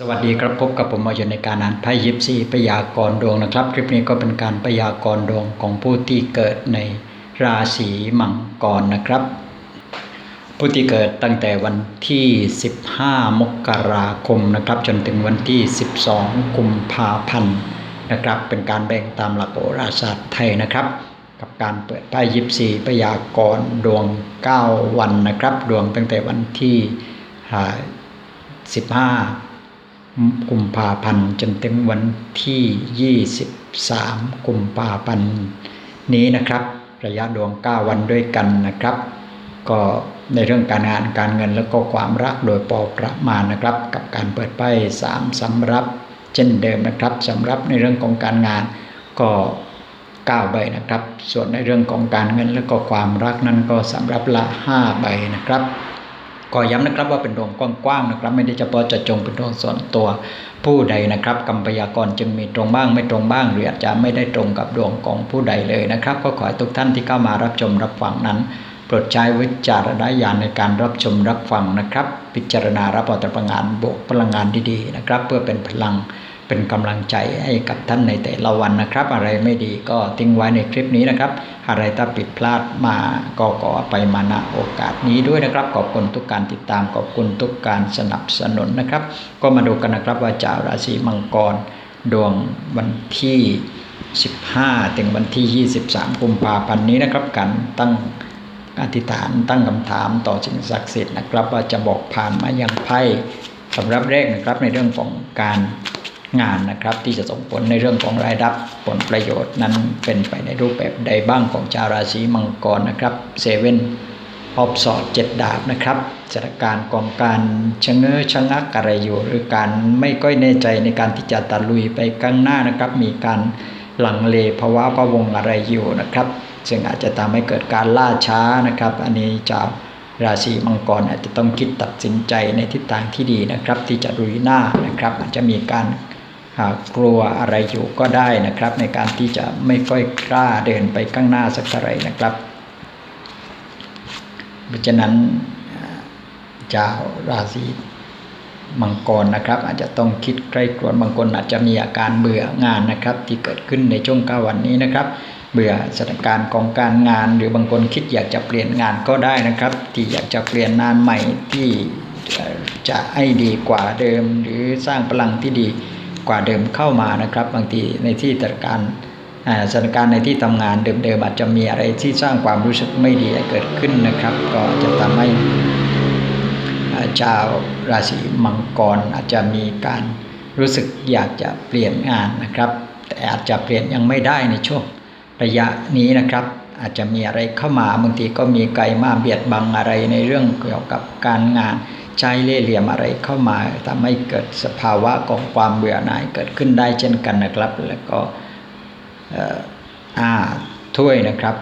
สวัสดีครับพบกับผมมาอยู่ในการอ่านไพ่ยิปซีพยากรณ์ดวงนะครับ คลิปนี้ก็เป็นการพยากรณ์ดวงของผู้ที่เกิดในราศีมังกรนะครับ ผู้ที่เกิดตั้งแต่วันที่ 15 มกราคมนะครับ จนถึงวันที่ 12 กุมภาพันธ์นะครับ เป็นการแบ่งตามหลักโหราศาสตร์ไทยนะครับ กับการเปิดไพ่ยิปซีพยากรณ์ดวง 9 วันนะครับ ดวงตั้งแต่วันที่ 15 กุมภาพันธ์จนถึงวันที่ 23 กุมภาพันธ์นี้นะครับ ระยะดวง 9 วันด้วยกันนะครับ ก็ในเรื่องการงานการเงินแล้วก็ความรักโดยพอประมาณนะครับ กับการเปิดไพ่3สำหรับ เช่นเดิมนะครับสำหรับในเรื่องของการงานก็9ใบนะครับ ส่วนในเรื่องของการเงินแล้วก็ความรักนั้นก็สำหรับละ 5 ใบนะครับ ก็ย้ำนะครับว่าเป็นดวงกว้างๆนะครับ ไม่ได้เฉพาะจะจงเป็นดวงส่วนตัวผู้ใดนะครับกรรมพยากรจึงมีตรงบ้างไม่ตรงบ้าง หรืออาจจะไม่ได้ตรงกับดวงของผู้ใดเลยนะครับ ก็ขอให้ทุกท่านที่เข้ามารับชมรับฟังนั้นโปรดใช้วิจารณญาณในการรับชมรับฟังนะครับ พิจารณารับเอาแต่พลังงานบวกพลังงานดีๆนะครับ เพื่อเป็นพลัง เป็นกำลังใจให้กับท่านในแต่ละวันนะครับ อะไรไม่ดีก็ทิ้งไว้ในคลิปนี้นะครับ อะไรถ้าผิดพลาดมาก็ขอไปมาณโอกาสนี้ด้วยนะครับ ขอบคุณทุกการติดตามขอบคุณทุกการสนับสนุนนะครับ ก็มาดูกันนะครับว่าจากราศีมังกรดวงวันที่ 15 ถึงวันที่ 23 กุมภาพันธ์นี้นะครับการตั้งอธิษฐานตั้งคำถามต่อสิ่งศักดิ์สิทธิ์นะครับ ว่าจะบอกผ่านมายังไพ่สำหรับแรกนะครับในเรื่องของการ งานนะครับ ที่จะส่งผลในเรื่องของรายรับผลประโยชน์นั้นเป็นไปในรูปแบบใดบ้างของชาวราศีมังกรนะครับเซเว่นออฟสอดเจ็ดดาบนะครับสถานการณ์ของการชะเง้อชะงักอะไรอยู่หรือการไม่ก้อยแน่ใจในการที่จะตะลุยไปข้างหน้านะครับ มีการหลังเลภาวะพะวงอะไรอยู่นะครับ ซึ่งอาจจะทำให้เกิดการล่าช้านะครับ อันนี้ชาวราศีมังกรอาจจะต้องคิดตัดสินใจในทิศทางที่ดีนะครับ ที่จะลุยหน้านะครับ อาจจะมีการ กลัวอะไรอยู่ก็ได้นะครับ ในการที่จะไม่ค่อยกล้าเดินไปข้างหน้าสักเท่าไหร่นะครับ เพราะฉะนั้นชาวราศีมังกรนะครับ อาจจะต้องคิดใกล้กรวนบางคนอาจจะมีอาการเบื่องานนะครับ ที่เกิดขึ้นในช่วงเก้าวันนี้นะครับ เบื่อสถานการณ์ของการงาน หรือบางคนคิดอยากจะเปลี่ยนงานก็ได้นะครับ ที่อยากจะเปลี่ยนงานใหม่ที่จะให้ดีกว่าเดิม หรือสร้างพลังที่ดี กว่าเดิมเข้ามานะครับ บางทีในที่จัดการสถานการณ์ในที่ทำงานเดิมๆอาจจะมีอะไรที่สร้างความรู้สึกไม่ดีเกิดขึ้นนะครับ ก็จะทำให้ชาวราศีมังกรอาจจะมีการรู้สึกอยากจะเปลี่ยนงานนะครับ แต่อาจจะเปลี่ยนยังไม่ได้ในช่วงระยะนี้นะครับ อาจจะมีอะไรเข้ามาบางทีก็มีไกลมาเบียดบังอะไรในเรื่องเกี่ยวกับการงานใช้เล่เหลี่ยมอะไรเข้ามาทำให้เกิดสภาวะของความเบื่อหน่ายเกิดขึ้นได้เช่นกันนะครับ แล้วก็อ่าถ้วยนะครับ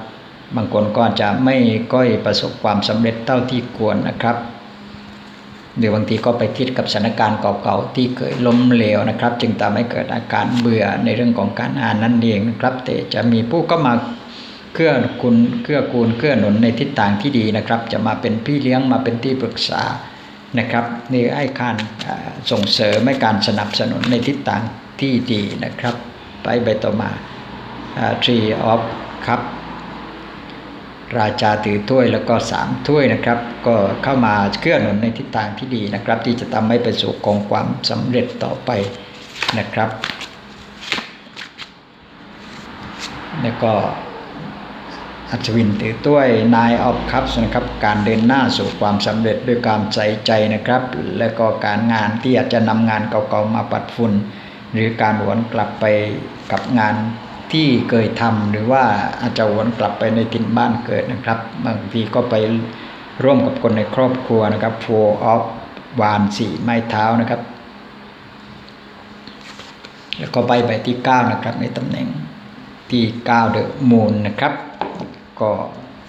บางคนก็จะไม่ก้อยประสบความสำเร็จเท่าที่ควรนะครับหรือบางทีก็ไปคิดกับสถานการณ์เก่าๆที่เคยล้มเหลวนะครับ จึงทำให้เกิดอาการเบื่อในเรื่องของการอ่านนั่นเองนะครับ แต่จะมีผู้ก็มา เกื้อคุณเกื้อกูลเกื้อหนุนในทิศทางที่ดีนะครับ จะมาเป็นพี่เลี้ยงมาเป็นที่ปรึกษานะครับนี่ให้การส่งเสริมให้การสนับสนุนในทิศทางที่ดีนะครับ ไปใบต่อมา Tree of Cup ราชาถือถ้วยแล้วก็สามถ้วยนะครับ ก็เข้ามาเคลื่อนหนุนในทิศทางที่ดีนะครับ ที่จะทำให้ไปสู่กองความสำเร็จต่อไปนะครับ แล้วก็ อัศวินถือถ้วยนายออฟคัพนะครับ การเดินหน้าสู่ความสำเร็จด้วยการใส่ใจนะครับ และก็การงานที่อาจจะนำงานเก่าๆมาปัดฝุ่นหรือการหวนกลับไปกับงานที่เคยทำหรือว่าอาจจะหวนกลับไปในถิ่นบ้านเกิดนะครับ บางทีก็ไปร่วมกับคนในครอบครัวนะครับ four of วานสี่ไม้เท้านะครับ แล้วก็ใบใบที่ 9 นะครับในตำแหน่งที่9 The Moon นะครับ ก็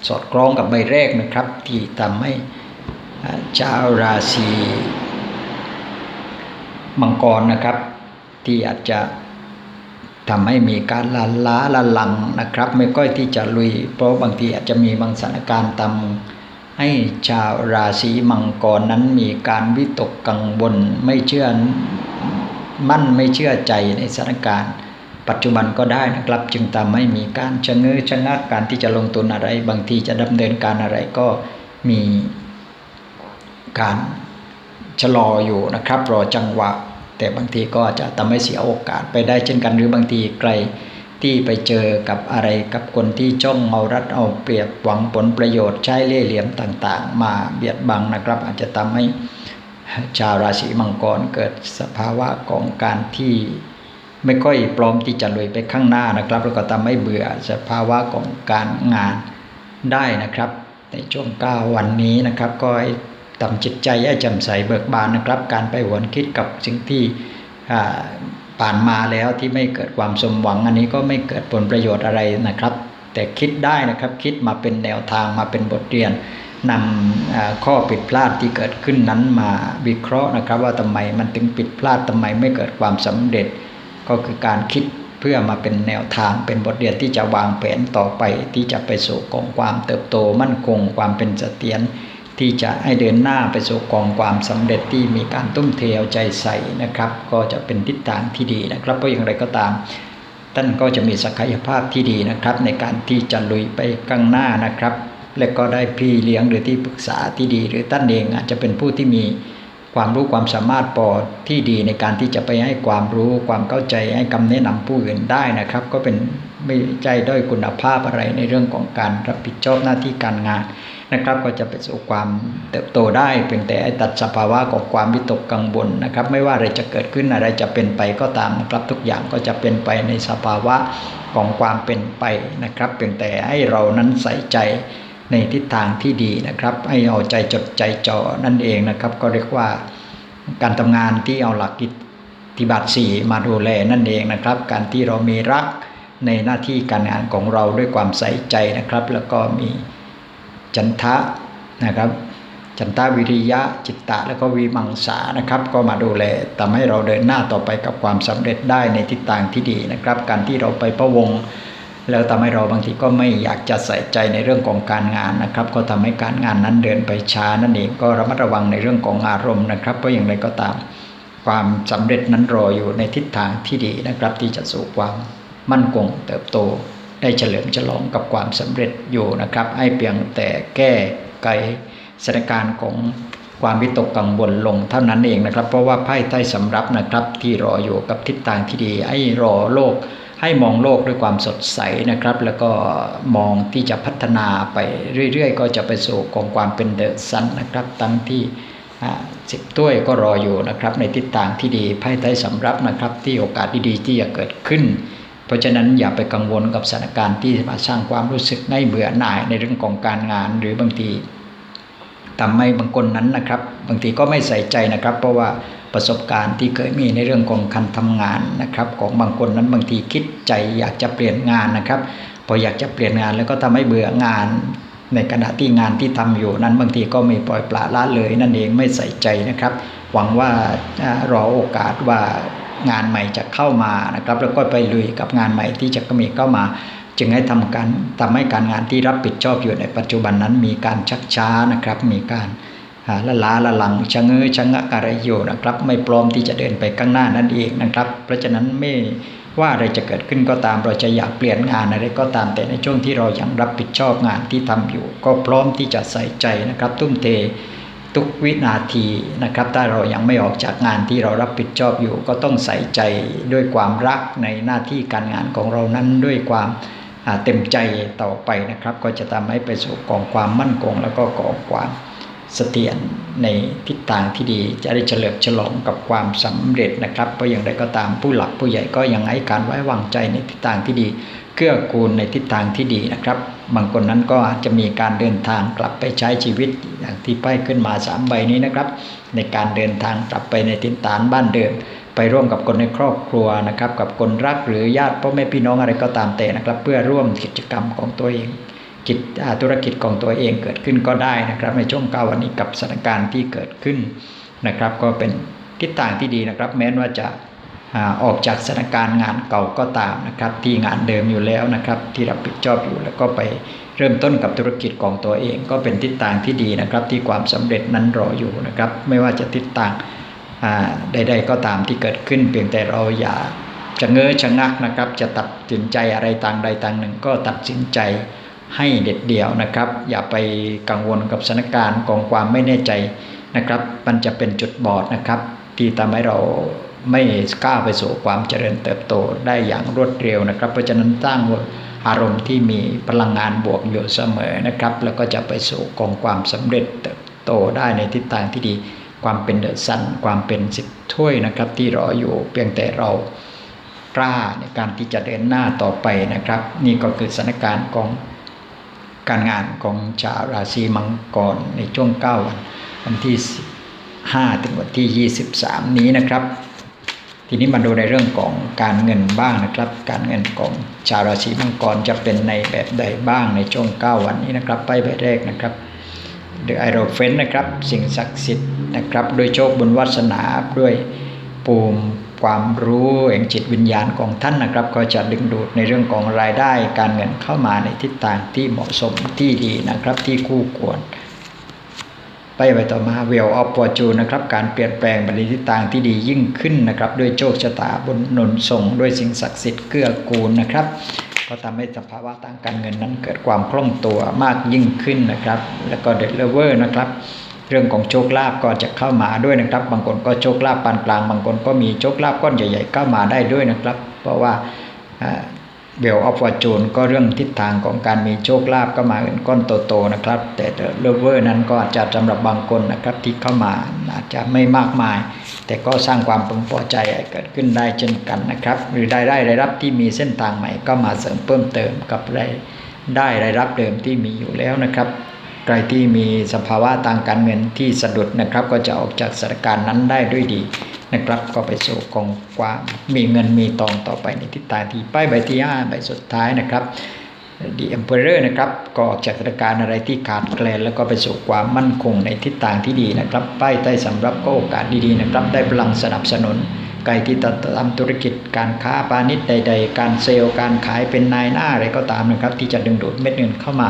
สอดคล้องกับใบแรกนะครับ ที่ทำให้ชาวราศีมังกรนะครับ ที่อาจจะทำให้มีการลาล้าละลังนะครับ ไม่ก้อยที่จะลุย เพราะบางทีอาจจะมีบางสถานการณ์ทำให้ชาวราศีมังกรนั้นมีการวิตกกังวลไม่เชื่อมั่นไม่เชื่อใจในสถานการณ์ ปัจจุบันก็ได้นะครับ จึงทำให้มีการชะเง้อชะงักการที่จะลงทุนอะไร บางทีจะดำเนินการอะไรก็มีการชะลออยู่นะครับรอจังหวะ แต่บางทีก็จะทำให้เสียโอกาสไปได้เช่นกัน หรือบางทีใครที่ไปเจอกับอะไรกับคนที่จ้องเอารัดเอาเปรียบหวังผลประโยชน์ใช้เล่ห์เหลี่ยมต่างๆ มาเบียดบังนะครับ อาจจะทำให้ชาวราศีมังกรเกิดสภาวะของการที่ ไม่ค่อยพร้อมที่จะลุยไปข้างหน้านะครับ แล้วก็ทำให้เบื่อสภาวะของการงานได้นะครับ ในช่วงก้าวันนี้นะครับ ก็ให้ทำจิตใจให้แจ่มใสเบิกบานนะครับ การไปหวนคิดกับสิ่งที่ผ่านมาแล้วที่ไม่เกิดความสมหวังอันนี้ก็ไม่เกิดผลประโยชน์อะไรนะครับ แต่คิดได้นะครับคิดมาเป็นแนวทางมาเป็นบทเรียนนำข้อผิดพลาดที่เกิดขึ้นนั้นมาวิเคราะห์นะครับ ว่าทำไมมันถึงผิดพลาดทำไมไม่เกิดความสำเร็จ ก็คือการคิดเพื่อมาเป็นแนวทางเป็นบทเรียนที่จะวางแผนต่อไปที่จะไปสู่กองความเติบโตมั่นคงความเป็นเสถียรที่จะให้เดินหน้าไปสู่กองความสำเร็จที่มีการตุ้มเทเอาใจใส่นะครับ ก็จะเป็นทิศทางที่ดีนะครับเพราะอย่างไรก็ตาม ท่านก็จะมีศักยภาพที่ดีนะครับ ในการที่จะลุยไปข้างหน้านะครับ และก็ได้พี่เลี้ยงหรือที่ปรึกษาที่ดี หรือท่านเองอาจจะเป็นผู้ที่มี ความรู้ความสามารถพอที่ดีในการที่จะไปให้ความรู้ความเข้าใจให้คำแนะนำผู้อื่นได้นะครับ ก็เป็นไม่ใจด้อยคุณภาพอะไรในเรื่องของการรับผิดชอบหน้าที่การงานนะครับ ก็จะไปสู่ความเติบโตได้เพียงแต่ตัดสภาวะของความวิตกกังวลนะครับ ไม่ว่าอะไรจะเกิดขึ้นอะไรจะเป็นไปก็ตามนะครับทุกอย่างก็จะเป็นไปในสภาวะของความเป็นไปนะครับเพียงแต่ให้เรานั้นใส่ใจ ในทิศทางที่ดีนะครับ ให้เอาใจจดใจจ่อนั่นเองนะครับ ก็เรียกว่าการทำงานที่เอาหลักกิจบัติสี่มาดูแลนั่นเองนะครับ การที่เรามีรักในหน้าที่การงานของเราด้วยความใส่ใจนะครับ แล้วก็มีจันทะนะครับจันทาวิริยะจิตตะ แล้วก็วิมังสานะครับ ก็มาดูแลทำให้เราเดินหน้าต่อไปกับความสำเร็จได้ในทิศทางที่ดีนะครับ การที่เราไปประวง แล้วทำให้เราบางทีก็ไม่อยากจะใส่ใจในเรื่องของการงานนะครับ ก็ทำให้การงานนั้นเดินไปช้านั่นเองก็ระมัดระวังในเรื่องของอารมณ์นะครับเพราะอย่างไรก็ตาม ความสำเร็จนั้นรออยู่ในทิศทางที่ดีนะครับ ที่จะสู่ความมั่นคงเติบโต ได้เฉลิมฉลองกับความสำเร็จอยู่นะครับ ให้เพียงแต่แก้ไขสถานการณ์ของความวิตกกังวลลงเท่านั้นเองนะครับ เพราะว่าไพ่ใต้สำรับนะครับที่รออยู่กับทิศทางที่ดีให้รอโลก ให้มองโลกด้วยความสดใสนะครับ แล้วก็มองที่จะพัฒนาไปเรื่อยๆ ก็จะไปสู่กองความเป็นเดอะซันนะครับ ตั้งที่สิบต้วยก็รออยู่นะครับ ในทิศทางที่ดีไพ่ใต้สำรับนะครับ ที่โอกาสดีๆที่จะเกิดขึ้น เพราะฉะนั้นอย่าไปกังวลกับสถานการณ์ที่มาสร้างความรู้สึกในเบื่อหน่ายในเรื่องของการงาน หรือบางทีทำให้บางคนนั้นนะครับ บางทีก็ไม่ใส่ใจนะครับ เพราะว่า ประสบการณ์ที่เคยมีในเรื่องของการทำงานนะครับของบางคนนั้นบางทีคิดใจอยากจะเปลี่ยนงานนะครับ พออยากจะเปลี่ยนงานแล้วก็ทำให้เบื่องาน ในขณะที่งานที่ทำอยู่นั้นบางทีก็ไม่ปล่อยปละละเลยนั่นเองไม่ใส่ใจนะครับ หวังว่ารอโอกาสว่างานใหม่จะเข้ามานะครับแล้วก็ไปลุยกับงานใหม่ที่จะมีเข้ามา จึงให้ทำการทำให้การงานที่รับผิดชอบอยู่ในปัจจุบันนั้นมีการชักช้านะครับมีการ ละลาละหลังชะเง้อชะงะอะไรอยู่นะครับ ไม่พร้อมที่จะเดินไปข้างหน้านั่นเองนะครับ เพราะฉะนั้นไม่ว่าอะไรจะเกิดขึ้นก็ตามเราจะอยากเปลี่ยนงานอะไรก็ตามแต่ในช่วงที่เรายังรับผิดชอบงานที่ทำอยู่ ก็พร้อมที่จะใส่ใจนะครับตุ้มเททุกวินาทีนะครับ ถ้าเรายังไม่ออกจากงานที่เรารับผิดชอบอยู่ ก็ต้องใส่ใจด้วยความรักในหน้าที่การงานของเรานั้นด้วยความเต็มใจต่อไปนะครับ ก็จะทำให้ไปสู่กองความมั่นคงแล้วก็กองความ เสถียรในทิศทางที่ดีจะได้เฉลิมฉลองกับความสำเร็จนะครับเพราะอย่างไรก็ตามผู้หลักผู้ใหญ่ก็ยังให้การไว้วางใจในทิศทางที่ดีเกื้อกูลในทิศทางที่ดีนะครับ บางคนนั้นก็อาจจะมีการเดินทางกลับไปใช้ชีวิตอย่างที่ป้ายขึ้นมาสามใบนี้นะครับ ในการเดินทางกลับไปในทิศฐานบ้านเดิมไปร่วมกับคนในครอบครัวนะครับ กับคนรักหรือญาติพ่อแม่พี่น้องอะไรก็ตามแต่นะครับ เพื่อร่วมกิจกรรมของตัวเอง กิจธุรกิจของตัวเองเกิดขึ้นก็ได้นะครับ ในช่วงเก้าวันนี้กับสถานการณ์ที่เกิดขึ้นนะครับ ก็เป็นทิศทางที่ดีนะครับ แม้ว่าจะออกจากสถานการณ์งานเก่าก็ตามนะครับ ที่งานเดิมอยู่แล้วนะครับ ที่รับผิดชอบอยู่แล้วก็ไปเริ่มต้นกับธุรกิจของตัวเอง ก็เป็นทิศทางที่ดีนะครับ ที่ความสำเร็จนั้นรออยู่นะครับ ไม่ว่าจะทิศทางใด ๆ ก็ตามที่เกิดขึ้น เพียงแต่เราอย่าจะเง้อชะงักนะครับ จะตัดสินใจอะไรต่างใดต่างหนึ่ง ก็ตัดสินใจ ให้เด็ดเดี่ยวนะครับ อย่าไปกังวลกับสถานการณ์ของความไม่แน่ใจนะครับ มันจะเป็นจุดบอดนะครับที่ทำให้เราไม่กล้าไปสู่ความเจริญเติบโตได้อย่างรวดเร็วนะครับ เพราะฉะนั้นสร้างอารมณ์ที่มีพลังงานบวกอยู่เสมอนะครับ แล้วก็จะไปสู่กองความสำเร็จเติบโตได้ในทิศทางที่ดี ความเป็นเดอะซันความเป็นสิบถ้วยนะครับ ที่รออยู่เพียงแต่เรากล้าในการที่จะเดินหน้าต่อไปนะครับ นี่ก็คือสถานการณ์ของ การงานของชาวราศีมังกรในช่วง 9 วัน วันที่ 5 ถึงวันที่ 23 นี้นะครับ ทีนี้มาดูในเรื่องของการเงินบ้างนะครับ การเงินของชาวราศีมังกรจะเป็นในแบบใดบ้างในช่วง 9 วันนี้นะครับ ไปแบบแรกนะครับเดอะไอโรเฟนนะครับ สิ่งศักดิ์สิทธิ์นะครับ ด้วยโชคบุญวาสนาด้วย ภูมิความรู้แห่งจิตวิญญาณของท่านนะครับ ก็จะดึงดูดในเรื่องของรายได้การเงินเข้ามาในทิศทางที่เหมาะสมที่ดีนะครับที่คู่ควร ไปไปต่อมาเวลออฟ o อจูนะครับ การเปลี่ยนแปลงไปในทิศทางที่ดียิ่งขึ้นนะครับ ด้วยโชคชะตาบนหนุนส่งด้วยสิ่งศักดิ์สิทธิ์เกื้อกูลนะครับ ก็ทำให้สภาวะทางการเงินนั้นเกิดความคล่องตัวมากยิ่งขึ้นนะครับ แล้วก็เดลเวอร์นะครับ เรื่องของโชคลาภก็จะเข้ามาด้วยนะครับ บางคนก็โชคลาภปานกลาง บางคนก็มีโชคลาภก้อนใหญ่ ๆ เข้ามาได้ด้วยนะครับ เพราะว่าเบลออฟวอจูนก็เรื่องทิศทางของการมีโชคลาภก็มาเป็นก้อนโตๆนะครับ แต่เลเวอร์นั้นก็อาจจะสำหรับบางคนนะครับที่เข้ามาอาจจะไม่มากมาย แต่ก็สร้างความพึงพอใจเกิดขึ้นได้เช่นกันนะครับ หรือได้ได้รายรับที่มีเส้นทางใหม่ก็มาเสริมเพิ่มเติมกับรายได้รายรับเดิมที่มีอยู่แล้วนะครับ ใครที่มีสภาวะทางการเงินที่สะดุดนะครับ ก็จะออกจากสถานการณ์นั้นได้ด้วยดีนะครับ ก็ไปสู่กองความีเงินมีทองต่อไปในทิศทางที่ป้ายใบที่5ใบสุดท้ายนะครับดีเอ็มเพอเรอร์นะครับก็ออกจากสถานการณ์อะไรที่ขาดแคลนแล้วก็ไปสู่ความมั่นคงในทิศทางที่ดีนะครับป้ายใต้สำหรับก็โอกาสดีๆนะครับ ได้พลังสนับสนุน ใครที่ทำธุรกิจการค้าปาณิชย์ใด ๆ การเซลล์การขายเป็นนายหน้าอะไรก็ตามนะครับ ที่จะดึงดูดเม็ดเงินเข้ามา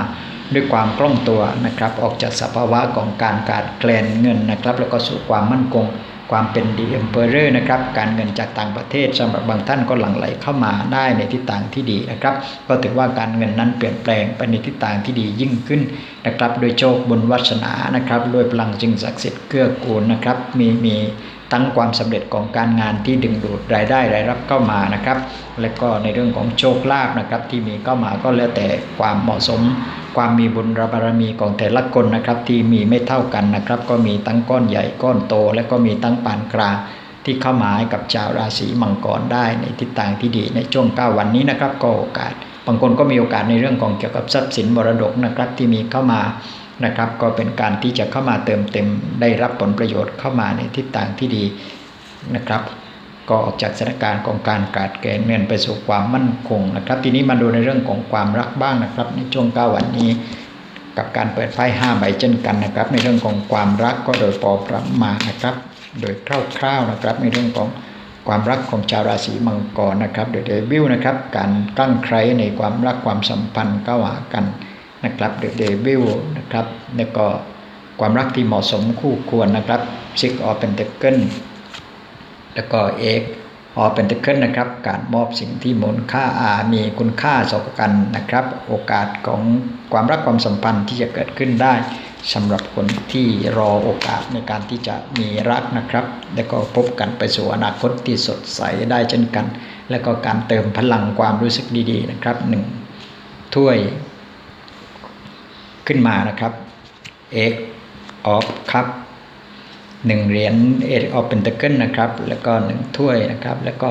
ด้วยความคล่องตัวนะครับ ออกจากสภาวะของการขาดแคลนเงินนะครับ แล้วก็สู่ความมั่นคง ความเป็นดีเอ็มเพอเรอร์นะครับ การเงินจากต่างประเทศสำหรับบางท่านก็หลั่งไหลเข้ามาได้ในทิศทางที่ดีนะครับ ก็ถือว่าการเงินนั้นเปลี่ยนแปลงไปในทิศทางที่ดียิ่งขึ้นนะครับ โดยโชคบุญวัสนานะครับ ด้วยพลังจึงศักดิ์สิทธิ์เกื้อกูลนะครับ มีมี ตั้งความสำเร็จของการงานที่ดึงดูดรายได้รายรับเข้ามานะครับ และก็ในเรื่องของโชคลาภนะครับ ที่มีเข้ามาก็แล้วแต่ความเหมาะสม ความมีบุญบารมีของแต่ละคนนะครับ ที่มีไม่เท่ากันนะครับ ก็มีตั้งก้อนใหญ่ก้อนโต และก็มีตั้งปานกลางที่เข้ามาให้กับชาวราศีมังกรได้ในทิศทางที่ดีในช่วง 9 วันนี้นะครับก็โอกาสบางคนก็มีโอกาสในเรื่องของเกี่ยวกับทรัพย์สินมรดกนะครับที่มีเข้ามา นะครับ ก็เป็นการที่จะเข้ามาเติมเต็มได้รับผลประโยชน์เข้ามาในทิศทางที่ดีนะครับ ก็ออกจากสถานการณ์ของการขาดแคลนเงินไปสู่ความมั่นคงนะครับ ทีนี้มาดูในเรื่องของความรักบ้างนะครับ ในช่วง9วันนี้กับการเปิดไพ่5ใบเช่นกันนะครับ ในเรื่องของความรักก็โดยพอประมาณนะครับ โดยคร่าวๆนะครับ ในเรื่องของความรักของชาวราศีมังกรนะครับโดยเดบิวนะครับ การตั้งใครในความรักความสัมพันธ์เข้าวหากัน นะครับเดเดบิวนะครับแล้วก็ความรักที่เหมาะสมคู่ควรนะครับซิกออเป็นเตเกิลแล้วก็เอกออเป็นเตเกิลนะครับ การมอบสิ่งที่มูลค่าอามีคุณค่าสกกันนะครับ โอกาสของความรักความสัมพันธ์ที่จะเกิดขึ้นได้สำหรับคนที่รอโอกาสในการที่จะมีรักนะครับ แล้วก็พบกันไปสู่อนาคตที่สดใสได้เช่นกัน แล้วก็การเติมพลังความรู้สึกดีๆนะครับหนึ่งถ้วย ขึ้นมานะครับ X of Cup หนึ่งเหรียญ X of Pentacle นะครับ แล้วก็หนึ่งถ้วยนะครับ แล้วก็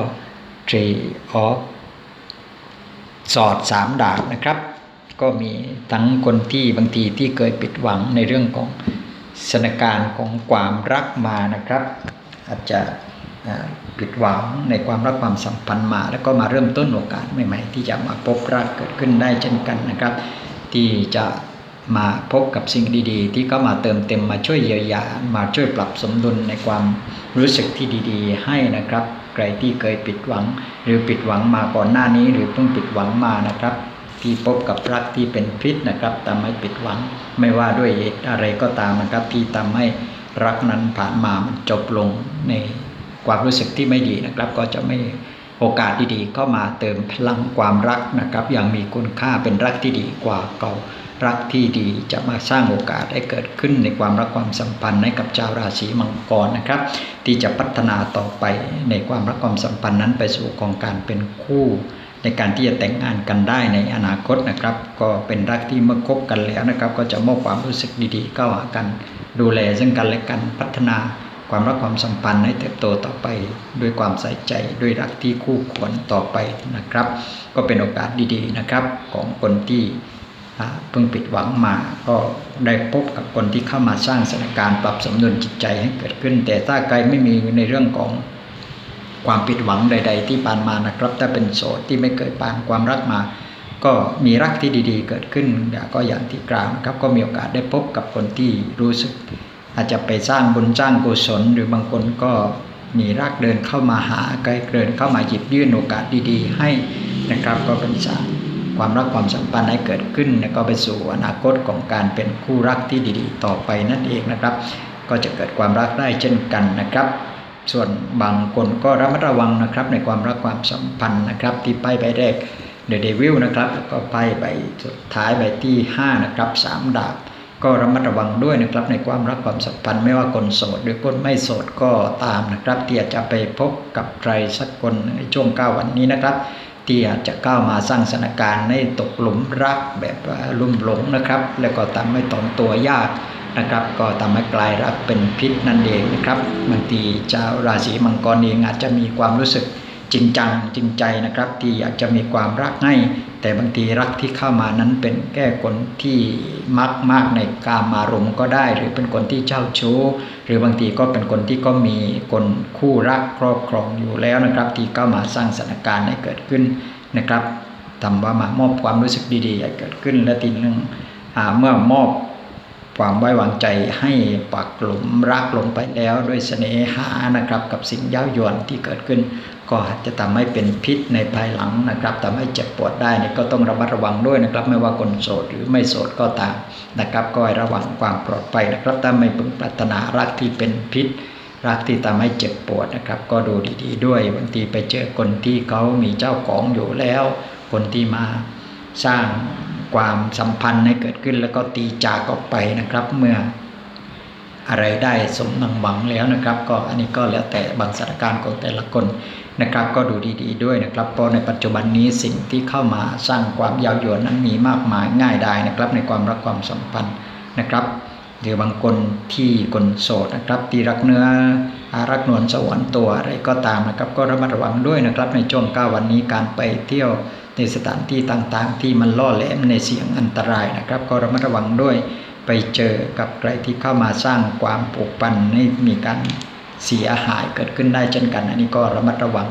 Three of สอดสามดาบนะครับ ก็มีทั้งคนที่บางทีที่เคยปิดหวังในเรื่องของสถานการณ์ของความรักมานะครับ อาจจะผิดหวังในความรักความสัมพันธ์มา แล้วก็มาเริ่มต้นโอกาสใหม่ๆ ที่จะมาพบรักเกิดขึ้นได้เช่นกันนะครับ ที่จะ มาพบกับสิ่งดีๆ ที่ก็มาเติมเต็มมาช่วยเยียวยามาช่วยปรับสมดุลในความรู้สึกที่ดีๆ ให้นะครับ ใครที่เคยปิดหวัง หรือปิดหวังมาก่อนหน้านี้ หรือเพิ่งปิดหวังมานะครับ ที่พบกับรักที่เป็นพิษนะครับทำให้ปิดหวัง ไม่ว่าด้วยเหตุอะไรก็ตามนะครับ ที่ทำให้รักนั้นผ่านมามันจบลงในความรู้สึกที่ไม่ดีนะครับ ก็จะไม่โอกาสดีๆเข้ามาเติมพลังความรักนะครับ อย่างมีคุณค่าเป็นรักที่ดีกว่าเก่า รักที่ดีจะมาสร้างโอกาสให้เกิดขึ้นในความรักความสัมพันธ์ให้กับชาวราศีมังกรนะครับ ที่จะพัฒนาต่อไปในความรักความสัมพันธ์นั้นไปสู่ของการเป็นคู่ในการที่จะแต่งงานกันได้ในอนาคตนะครับ ก็เป็นรักที่เมื่อคบกันแล้วนะครับ ก็จะมอบความรู้สึกดีๆเข้าหากัน ดูแลซึ่งกันและกันพัฒนาความรักความสัมพันธ์ให้เติบโตต่อไปด้วยความใส่ใจด้วยรักที่คู่ควรต่อไปนะครับ ก็เป็นโอกาสดีๆนะครับ ของคนที่ เพิ่งปิดหวังมา ก็ได้พบกับคนที่เข้ามาสร้างสถานการณ์ปรับสมดุลจิตใจให้เกิดขึ้น แต่ถ้าใครไม่มีในเรื่องของความผิดหวังใด ๆ ที่ผ่านมานะครับ ถ้าเป็นโสดที่ไม่เคยผ่านความรักมา ก็มีรักที่ดีๆ เกิดขึ้นก็อย่างที่กล่าวครับก็มีโอกาสได้พบกับคนที่รู้สึก อาจจะไปสร้างบุญสร้างกุศล หรือบางคนก็มีรักเดินเข้ามาหาไกลเดินเข้ามาหยิบยื่นโอกาสดีๆ ให้นะครับก็เป็นสาง ความรักความสัมพันธ์ให้เกิดขึ้น แล้วก็ไปสู่อนาคตของการเป็นคู่รักที่ดีๆ ต่อไปนั่นเองนะครับ ก็จะเกิดความรักได้เช่นกันนะครับ ส่วนบางคนก็ระมัดระวังนะครับในความรักความสัมพันธ์นะครับ ที่ไปใบแรกเดอะเดวิลนะครับแล้วก็ไปใบสุดท้ายใบที่5นะครับสามดาบก็ระมัดระวังด้วยนะครับในความรักความสัมพันธ์ไม่ว่าคนโสดหรือคนไม่โสดก็ตามนะครับที่อาจจะไปพบกับใครสักคนในช่วง9วันนี้นะครับ ที่อาจจะก้าวมาสร้างสถานการณ์ให้ตกหลุมรักแบบลุ่มหลงนะครับ แล้วก็ทำให้ตอนตัวยากนะครับ ก็ทำให้กลายรักเป็นพิษนั่นเองนะครับบางทีชาวราศีมังกรเองอาจจะมีความรู้สึก จริงจังจริงใจนะครับ ที่อยากจะมีความรักให้ แต่บางทีรักที่เข้ามานั้นเป็นแก้คนที่มักมากในกามารมก็ได้ หรือเป็นคนที่เจ้าชู้ หรือบางทีก็เป็นคนที่ก็มีคนคู่รักครอบครองอยู่แล้วนะครับ ที่เข้ามาสร้างสถานการณ์ให้เกิดขึ้นนะครับทำว่ามามอบความรู้สึกดีๆให้เกิดขึ้นและทีนึงเมื่อมอบ ความไว้วางใจให้ปักหลุมรักลงไปแล้วด้วยเสน่หานะครับ กับสิ่งย้าวยวนที่เกิดขึ้น ก็จะทำให้เป็นพิษในภายหลังนะครับทำให้เจ็บปวดได้นี่ก็ต้องระมัดระวังด้วยนะครับ ไม่ว่าคนโสดหรือไม่โสดก็ตามนะครับ ก็ให้ระวังความปลอดภัยนะครับถ้าไม่พึงปรารถนารักที่เป็นพิษรักที่ทำให้เจ็บปวดนะครับ ก็ดูดีๆด้วยบางทีไปเจอคนที่เขามีเจ้าของอยู่แล้ว คนที่มาสร้าง ความสัมพันธ์ให้เกิดขึ้นแล้วก็ตีจากออกไปนะครับ เมื่ออะไรได้สมนังหวังแล้วนะครับ ก็อันนี้ก็แล้วแต่บางสถานการณ์ของแต่ละคนนะครับ ก็ดูดีๆด้วยนะครับเพราะในปัจจุบันนี้สิ่งที่เข้ามาสร้างความยาวยวนนั้นมีมากมายง่ายได้นะครับ ในความรักความสัมพันธ์นะครับหรือบางคนที่คนโสดนะครับที่รักเนื้อรักนวลสวรรค์ตัวอะไรก็ตามนะครับ ก็ระมัดระวังด้วยนะครับ ในช่วงเก้าวันนี้การไปเที่ยว ในสถานที่ต่างๆ ที่มันล่อแหลมในเสียงอันตรายนะครับ ก็ระมัดระวังด้วยไปเจอกับใครที่เข้ามาสร้างความผูกพันให้มีการเสียหายเกิดขึ้นได้เช่นกัน อันนี้ก็ระมัดระวัง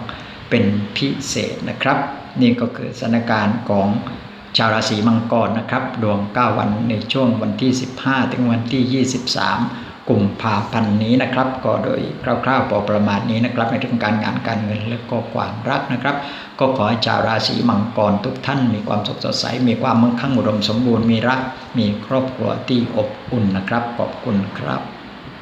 เป็นพิเศษนะครับ นี่ก็คือสถานการณ์ของชาวราศีมังกรนะครับ ดวง 9 วันในช่วงวันที่ 15 ถึงวันที่ 23 กุมภาพันธ์นี้นะครับ ก็โดยคร่าวๆพอประมาณนี้นะครับ ในเรื่องการงานการเงินและก็ความรักนะครับ ก็ขอให้ชาวราศีมังกรทุกท่าน มีความสุขสดใส มีความมั่งคั่งอุดมสมบูรณ์มีรัก มีครอบครัวที่อบอุ่นนะครับขอบคุณครับ